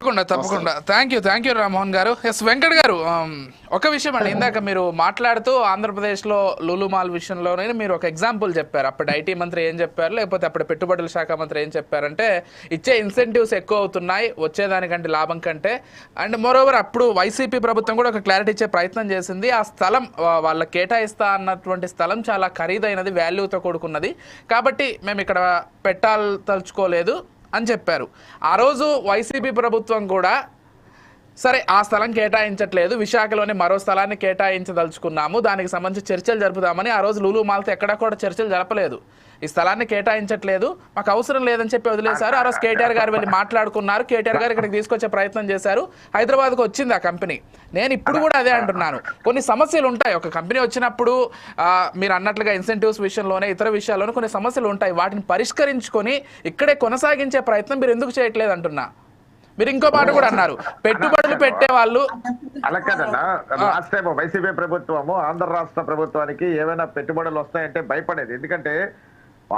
తప్పకుండా తప్పకుండా. Thank you thank you Rammohan గారు. ఎస్ వెంకట్ గారు um, ఒక విషయం అండి. ఇందాక మీరు మాట్లాడుతూ ఆంధ్రప్రదేశ్లో లులు మాల్ విషయంలోనే మీరు ఒక ఎగ్జాంపుల్ చెప్పారు. అప్పుడు ఐటీ మంత్రి ఏం చెప్పారు? లేకపోతే అప్పుడు పెట్టుబడుల శాఖ మంత్రి ఏం చెప్పారంటే ఇచ్చే ఇన్సెంటివ్స్ ఎక్కువ అవుతున్నాయి వచ్చేదానికంటే లాభం కంటే. అండ్ మోరోవర్ అప్పుడు వైసీపీ ప్రభుత్వం కూడా ఒక క్లారిటీ ఇచ్చే ప్రయత్నం చేసింది. ఆ స్థలం వా- వాళ్ళకి కేటాయిస్తా అన్నటువంటి స్థలం చాలా ఖరీదైనది వాల్యూతో కూడుకున్నది. కాబట్టి మేము ఇక్కడ పెట్టాలి తలుచుకోలేదు. అని చెప్పారు. ఆ రోజు వైసీపీ ప్రభుత్వం కూడా సరే ఆ స్థలం కేటాయించట్లేదు. విశాఖలోని మరో స్థలాన్ని కేటాయించదలుచుకున్నాము. దానికి సంబంధించి చర్చలు జరుపుదామని ఆ రోజు లూలు మాల్తో ఎక్కడా కూడా చర్చలు జరపలేదు. ఈ స్థలాన్ని కేటాయించట్లేదు. మాకు అవసరం లేదని చెప్పి వదిలేశారు. ఆ రోజు కేటీఆర్ గారు వెళ్ళి మాట్లాడుకున్నారు. కేటీఆర్ గారు ఇక్కడికి తీసుకొచ్చే ప్రయత్నం చేశారు. హైదరాబాద్కు వచ్చింది ఆ కంపెనీ. నేను ఇప్పుడు కూడా అదే అంటున్నాను. కొన్ని సమస్యలు ఉంటాయి. ఒక కంపెనీ వచ్చినప్పుడు మీరు అన్నట్లుగా ఇన్సెంటివ్స్ విషయంలోనే ఇతర విషయాల్లోనే కొన్ని సమస్యలు ఉంటాయి. వాటిని పరిష్కరించుకొని ఇక్కడే కొనసాగించే ప్రయత్నం మీరు ఎందుకు చేయట్లేదు అంటున్నా? మీరు ఇంకో మాట కూడా అన్నారు. పెట్టుబడులు పెట్టే వాళ్ళు అలా కాదన్నా లాస్ట్ టైం వైసీపీ ప్రభుత్వము ఆంధ్ర రాష్ట్ర ప్రభుత్వానికి ఏమైనా పెట్టుబడులు వస్తాయంటే భయపడేది. ఎందుకంటే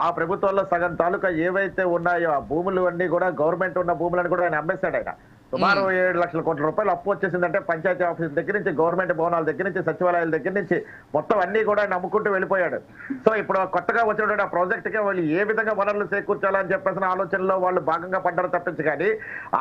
ఆ ప్రభుత్వంలో సగం తాలూకా ఏవైతే ఉన్నాయో ఆ భూములు అన్ని కూడా గవర్నమెంట్ ఉన్న భూములను కూడా ఆయన అమ్మేశాడు ఆయన. సుమారు ఏడు లక్షల కోట్ల రూపాయలు అప్పు వచ్చేసిందంటే పంచాయతీ ఆఫీస్ దగ్గర నుంచి గవర్నమెంట్ భవనాల దగ్గర నుంచి సచివాలయాల దగ్గర నుంచి మొత్తం అన్ని కూడా ఆయన అమ్ముకుంటూ వెళ్ళిపోయాడు. సో ఇప్పుడు కొత్తగా వచ్చినటువంటి ఆ ప్రాజెక్ట్కి వాళ్ళు ఏ విధంగా వనరులు చేకూర్చాలని చెప్పేసిన ఆలోచనలో వాళ్ళు భాగంగా పడ్డారు తప్పించి కానీ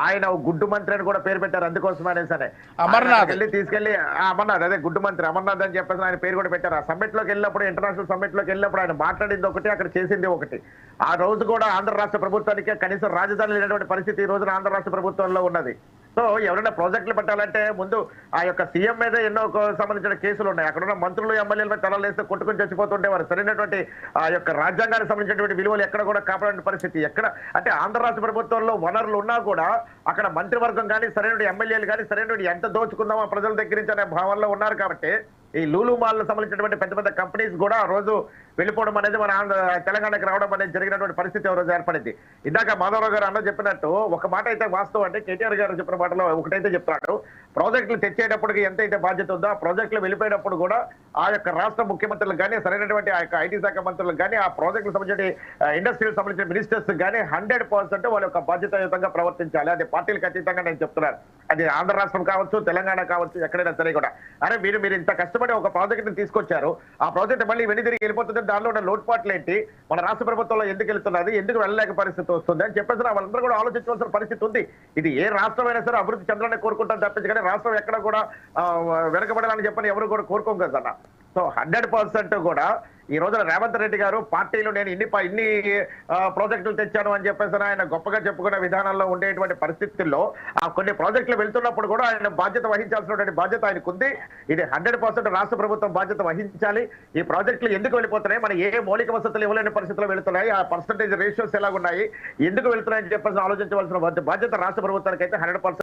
ఆయన గుడ్డు మంత్రి అని కూడా పేరు పెట్టారు. అందుకోసమనే సరే. అమర్నాథ్. వెళ్ళి తీసుకెళ్ళి ఆ అమర్నాథ్ అదే గుడ్డు మంత్రి అమర్నాథ్ అని చెప్పేసి ఆయన పేరు కూడా పెట్టారు. ఆ సమ్మిట్లోకి వెళ్ళినప్పుడు ఇంటర్నేషనల్ సమ్మిట్లోకి వెళ్ళినప్పుడు ఆయన మాట్లాడింది ఒకటి అక్కడ చేసింది ఒకటి. ఆ రోజు కూడా ఆంధ్ర రాష్ట్ర ప్రభుత్వానికి కనీసం రాజధాని లేనటువంటి పరిస్థితి ఈ రోజున ఆంధ్ర రాష్ట్ర ప్రభుత్వంలో ఉన్నది. సో ఎవరైనా ప్రాజెక్టులు పెట్టాలంటే ముందు ఆ యొక్క సీఎం మీద ఎన్నో సంబంధించిన కేసులు ఉన్నాయి. అక్కడ ఉన్న మంత్రులు ఎమ్మెల్యేల మీద తలలేస్తే కొట్టుకుని చచ్చిపోతుంటే చచ్చిపోతుండేవారు సరైనటువంటి ఆ యొక్క రాజ్యాంగానికి సంబంధించినటువంటి విలువలు ఎక్కడ కూడా కాపాడే పరిస్థితి ఎక్కడ? అంటే ఆంధ్ర రాష్ట్ర ప్రభుత్వంలో వనరులు ఉన్నా కూడా అక్కడ మంత్రివర్గం కానీ సరైన ఎమ్మెల్యేలు కానీ సరైన ఎంత దోచుకుందామో ప్రజల దగ్గర నుంచి అనే భావనలో ఉన్నారు కాబట్టి ఈ లూలు మాల్ సంబంధించినటువంటి పెద్ద పెద్ద కంపెనీస్ కూడా ఆ రోజు వెళ్ళిపోవడం అనేది మన ఆంధ్ర తెలంగాణకి రావడం అనేది జరిగినటువంటి పరిస్థితి రోజు ఏర్పడింది. ఇందాక మాధవరావు గారు అన్న చెప్పినట్టు ఒక మాట అయితే వాస్తవం అంటే కేటీఆర్ గారు చెప్పిన మాటలో ఒకటైతే చెప్తాడు ప్రాజెక్టులు తెచ్చేటప్పటికి ఎంత అయితే బాధ్యత ఉందో ఆ ప్రాజెక్టులు వెళ్ళిపోయినప్పుడు కూడా ఆ యొక్క రాష్ట్ర ముఖ్యమంత్రులకు కానీ సరైనటువంటి ఆ యొక్క ఐటీ శాఖ మంత్రులకు కానీ ఆ ప్రాజెక్టులకు సంబంధించిన ఇండస్ట్రీలకు సంబంధించిన మినిస్టర్స్ కానీ హండ్రెడ్ పర్సెంట్ వాళ్ళ యొక్క బాధ్యతాయుతంగా ప్రవర్తించాలి. అది పార్టీలకు అతీతంగా నేను చెప్తున్నాను. అది ఆంధ్ర రాష్ట్రం కావచ్చు తెలంగాణ కావచ్చు ఎక్కడైనా సరే కూడా. అరే మీరు మీరు ఇంత కష్టపడి ఒక ప్రాజెక్ట్ని తీసుకొచ్చారు. ఆ ప్రాజెక్ట్ మళ్ళీ వెను తిరిగి వెళ్ళిపోతుంది దానిలో ఉన్న లోటుపాట్లు ఏంటి? మన రాష్ట్ర ప్రభుత్వంలో ఎందుకు వెళ్తున్నది? ఎందుకు వెళ్ళలేక పరిస్థితి వస్తుంది? అని చెప్పేసి వాళ్ళందరూ కూడా ఆలోచించవలసిన పరిస్థితి ఉంది. ఇది ఏ రాష్ట్రమైనా సరే అభివృద్ధి చెందాలని కోరుకుంటాం తప్పించి కానీ రాష్ట్రం ఎక్కడ కూడా వెనకబడాలని చెప్పని ఎవరు కూడా కోరుకోం కదా అన్న. సో హండ్రెడ్ పర్సెంట్ కూడా ఈ రోజున రేవంత్ రెడ్డి గారు పార్టీలో నేను ఇన్ని ఇన్ని ప్రాజెక్టులు తెచ్చాను అని చెప్పేసి ఆయన గొప్పగా చెప్పుకునే విధానంలో ఉండేటువంటి పరిస్థితుల్లో ఆ కొన్ని ప్రాజెక్టులు వెళ్తున్నప్పుడు కూడా ఆయన బాధ్యత వహించాల్సినటువంటి బాధ్యత ఆయనకు ఉంది. ఇది హండ్రెడ్ పర్సెంట్ రాష్ట్ర ప్రభుత్వం బాధ్యత వహించాలి. ఈ ప్రాజెక్టులు ఎందుకు వెళ్ళిపోతున్నాయి? మన ఏ మౌలిక వసతులు ఇవ్వలేని పరిస్థితుల్లో వెళుతున్నాయి? ఆ పర్సంటేజ్ రేషియోస్ ఎలా ఉన్నాయి ఎందుకు వెళ్తున్నాయని చెప్పేసి ఆలోచించవలసిన బాధ్యత రాష్ట్ర ప్రభుత్వానికి అయితే హండ్రెడ్